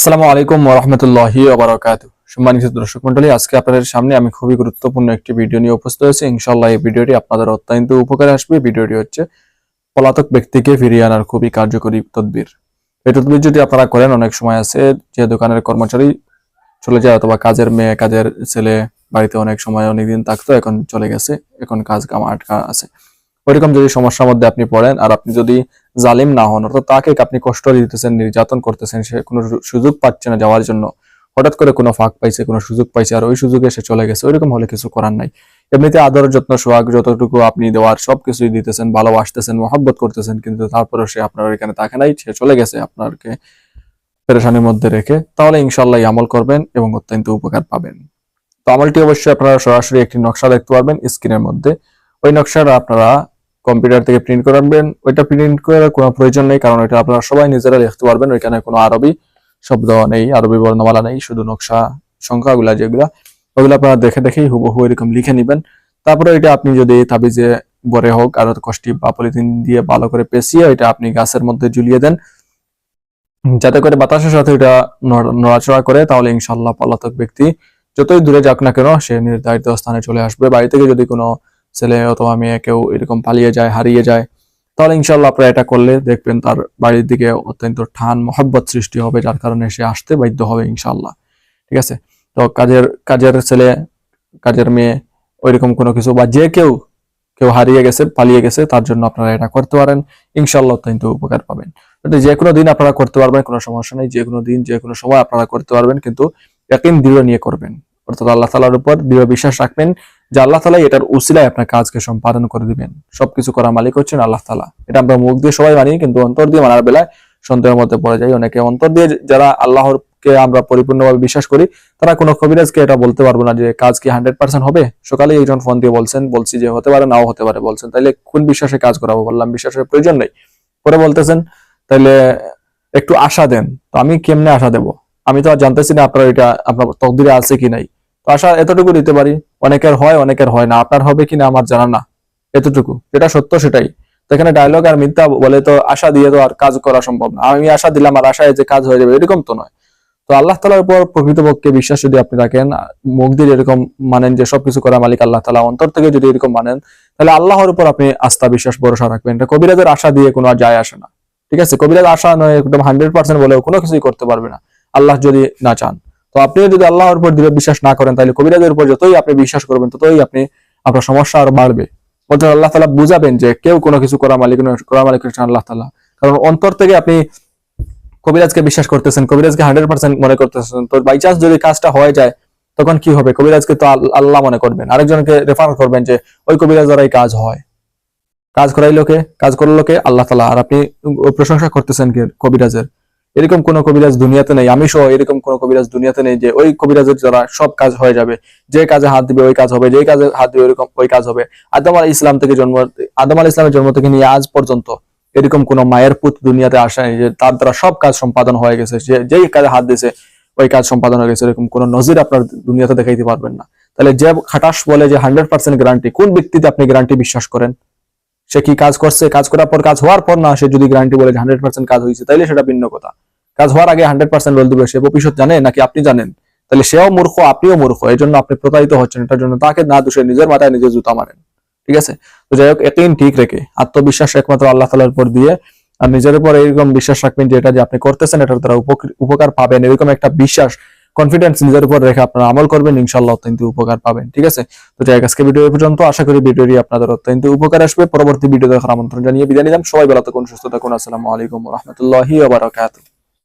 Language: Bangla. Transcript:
আসসালামু আলাইকুম রহমতুল্লাহি ওবরাকাতু। সম্মানিত দর্শক মন্ডলী আজকে আপনাদের সামনে আমি খুবই গুরুত্বপূর্ণ একটি ভিডিও নিয়ে উপস্থিত হয়েছি। ইনশাল্লাহ এই ভিডিওটি আপনাদের অত্যন্ত উপকারে আসবে। ভিডিওটি হচ্ছে পলাতক ব্যক্তিকে ফিরিয়ে আনার খুবই কার্যকরী তদবির। এই তদবির যদি আপনারা করেন, অনেক সময় আছে যে দোকানের কর্মচারী চলে যায় অথবা কাজের মেয়ে, কাজের ছেলে বাড়িতে অনেক সময় অনেকদিন থাকতো, এখন চলে গেছে, এখন কাজ কাম আটকা আছে। ওইরকম যদি সমস্যার মধ্যে আপনি পড়েন আর আপনি যদি জালিম না হন, অর্থাৎ তাকে আপনি কষ্ট দিতেছেন, নির্যাতন করতেছেন, সে কোনো সুযোগ পাচ্ছে না যাওয়ার জন্য, হঠাৎ করে কোনো ফাঁক পাইছে, কোনো সুযোগ পাইছে আর ওই সুযোগে সে চলে গেছে, ওইরকম হলে কিছু করার নাই। এমনিতে আদর, যত্ন, সোহাগ যতটুকু আপনি দেওয়ার সবকিছুই দিতেছেন, ভালোবাসতেছেন, মহব্বত করতেছেন, কিন্তু তারপরে সে আপনার এখানে তাকে নাই, সে চলে গেছে আপনারকে পেরেশানির মধ্যে রেখে, তাহলে ইনশাল্লাহ আমল করবেন এবং অত্যন্ত উপকার পাবেন। তো আমলটি অবশ্যই আপনারা সরাসরি একটি নকশা দেখতে পারবেন স্ক্রিনের মধ্যে। ওই নকশাটা আপনারা কম্পিউটার থেকে প্রিন্ট করে আনবেন। ওইটা প্রিন্ট করার কোনো প্রয়োজন নেই, কারণ ওইটা আপনারা সবাই নিজেরা লিখতে পারবেন। ওইখানে কোনো আরবি শব্দ নেই, আরবি বর্ণমালা নেই, শুধু নকশা সংখ্যাগুলা যেগুলা, ওগুলো আপনারা দেখে দেখেই হুবহু এরকম লিখে নেবেন। তারপরে এটা আপনি যদি তাবিজে বরে হোক, আর কষ্টি বা পলিথিন দিয়ে ভালো করে পেঁচিয়ে এটা আপনি গাছের মধ্যে ঝুলিয়ে দেন। যাতে করে বাতাসের সাথে নড়- নড়াচড়া করে, তাহলে ইনশাল্লাহ পলাতক ব্যক্তি যতই দূরে যাক না কেন, সে নির্ধারিত স্থানে চলে আসবে। বাড়ি থেকে যদি কোনো ছেলে অথবা মেয়ে কেউ এরকম পালিয়ে যায়, হারিয়ে যায়, তাহলে ইনশাল্লাহ আপনারা এটা করলে দেখবেন তার বাড়ির দিকে অত্যন্ত ঠান মহব্বত সৃষ্টি হবে, যার কারণে সে আসতে বাধ্য হবে ইনশাল্লাহ ঠিক আছে? তো কাজের কাজের ছেলে, কাজের মেয়ে ওইরকম কোনো কিছু বা যে কেউ কেউ হারিয়ে গেছে, পালিয়ে গেছে, তার জন্য আপনারা এটা করতে পারেন ইনশাল্লাহ অত্যন্ত উপকার পাবেন। যে কোনো দিন আপনারা করতে পারবেন, কোনো সমস্যা নেই, যে কোনো দিন, যে কোনো সময় আপনারা করতে পারবেন, কিন্তু একদিন দৃঢ় নিয়ে করবেন। অর্থাৎ আল্লাহ তালার উপর দৃঢ় বিশ্বাস রাখবেন যে আল্লাহ তালা এটার উসিলায় আপনার কাজকে সম্পাদন করে দিবেন। সবকিছু করার মালিক হচ্ছেন আল্লাহ তালা এটা আমরা মুখ দিয়ে সবাই মানি, কিন্তু অন্তর দিয়ে মানার বেলায় সন্দেহের মধ্যে পড়ে যায় অনেকে। অন্তর দিয়ে যারা আল্লাহরকে আমরা পরিপূর্ণভাবে বিশ্বাস করি, তারা কোনো কবিরাজকে এটা বলতে পারব না যে কাজ কি হান্ড্রেড পার্সেন্ট হবে। সকালে একজন ফোন দিয়ে বলছেন, বলছি যে হতে পারে, নাও হতে পারে বলছেন। তাইলে কোন বিশ্বাসে কাজ করাবো বললাম, বিশ্বাসের প্রয়োজন নেই। পরে বলতেছেন, তাইলে একটু আশা দেন। তো আমি কেমনে আশা দেব? আমি তো আর জানতেছি না আপনার এটা, আপনার তকদিরে আছে কি নাই। আশা এতটুকু দিতে পারি। অনেকের হয় অনেকের হয় না। আপনার হবে কিনা আমার জানা না। এতটুকু। যেটা সত্য সেটাই। তো এখানে ডায়লগ আর মিথ্যা বলে তো আশা দিয়ে তো আর কাজ করা সম্ভব না। আমি আশা দিলাম আর আশায় যে কাজ হয়ে যাবে, এরকম তো নয়। তো আল্লাহ তালার উপর প্রকৃতপক্ষে বিশ্বাস যদি আপনি রাখেন, মুখ দিয়ে এরকম মানেন যে সবকিছু করা মালিক আল্লাহ তালা অন্তর থেকে যদি এরকম মানেন, তাহলে আল্লাহর উপর আপনি আস্থা, বিশ্বাস, ভরসা রাখবেন। এটা কবিরাজের আশা দিয়ে কোনো আর যায় আসে না। ঠিক আছে? কবিরাজ আশা নয়, একদম হান্ড্রেড পার্সেন্ট বলেও কোনো কিছুই করতে পারবে না। আল্লাহ যদি না চান। তো আপনি যদি আল্লাহর উপর দৃঢ় বিশ্বাস না করেন, তাহলে কবিরাজের উপর যতই আপনি বিশ্বাস করবেন, ততই আপনি আপনার সমস্যা আরও বাড়বে। বলতে আল্লাহ তালা বুঝাবেন যে কেউ কোনো কিছু করা মালিক করা মালিক আল্লাহ তালা কারণ অন্তর থেকে আপনি কবিরাজকে বিশ্বাস করতেছেন, কবিরাজকে হান্ড্রেড পার্সেন্ট মনে করতেছেন। তো বাই চান্স যদি কাজটা হয়ে যায়, তখন কি হবে? কবিরাজকে তো আল্লাহ মনে করবেন। আরেকজনকে রেফার করবেন যে, ওই কবিরাজ দ্বারাই কাজ হয়। কাজ করাই লোকে কাজ করল লোকে আল্লাহ তালা আর আপনি প্রশংসা করতেছেন কবিরাজের। এরকম কোন কবিরাজ দুনিয়াতে নেই। আমি সহ এরকম কোন কবিরাজ দুনিয়াতে নেই যে ওই কবিরাজের দ্বারা সব কাজ হয়ে যাবে। যে কাজে হাত দিবে ওই কাজ হবে, যে কাজে হাত দিবে ওইরকম ওই কাজ হবে। আদম আল ইসলাম থেকে জন্ম, আদম আল ইসলামের জন্ম থেকে নিয়ে আজ পর্যন্ত এরকম কোন মায়ের পুত দুনিয়াতে আসে যে তার দ্বারা সব কাজ সম্পাদন হয়ে গেছে। যে, যেই কাজে হাত দিয়েছে, ওই কাজ সম্পাদন হয়ে গেছে। এরকম কোন নজির আপনার দুনিয়াতে দেখাইতে পারবেন না। তাহলে যে খাটাস বলে যে হান্ড্রেড পার্সেন্ট গ্যারান্টি কোন ব্যক্তিতে আপনি গ্যারান্টি বিশ্বাস করেন? সে কি কাজ করছে? কাজ করার পর, কাজ হওয়ার পর না সে যদি গ্যারান্টি বলে হান্ড্রেড পার্সেন্ট কাজ হয়েছে, তাইলে সেটা ভিন্ন কথা। কাজ হওয়ার আগে হান্ড্রেড পার্সেন্ট বলে দিবে সে ভবিষ্যৎ জানে? নাকি আপনি জানেন? তাহলে সেও মূর্খ, আপনিও মূর্খ। এই জন্য আপনি প্রতারিত হচ্ছেন। এটার জন্য তাকে না দোষে নিজের মাথায় নিজে জুতা মারেন। ঠিক আছে? তো যাই হোক একদিন ঠিক রেখে, আত্মবিশ্বাস একমাত্র আল্লাহ তালার উপর দিয়ে, আর নিজের উপর এরকম বিশ্বাস রাখবেন যে এটা যে আপনি করতেছেন, এটার দ্বারা উপকার পাবেন। এরকম একটা বিশ্বাস কনফিডেন্স নিজের উপর রেখে আপনারা আমল করবেন ইনশাল্লাহ অত্যন্ত উপকার পাবেন। ঠিক আছে? তো যাই আজকে ভিডিও পর্যন্ত। আশা করি ভিডিওটি আপনাদের অত্যন্ত উপকার আসবে। পরবর্তী ভিডিও দেখার আমন্ত্রণ জানিয়ে বিদায় নিলাম। সবাই ভালো থাকুন, সুস্থ থাকুন। আসসালামু আলাইকুম রহমতুল্লাহি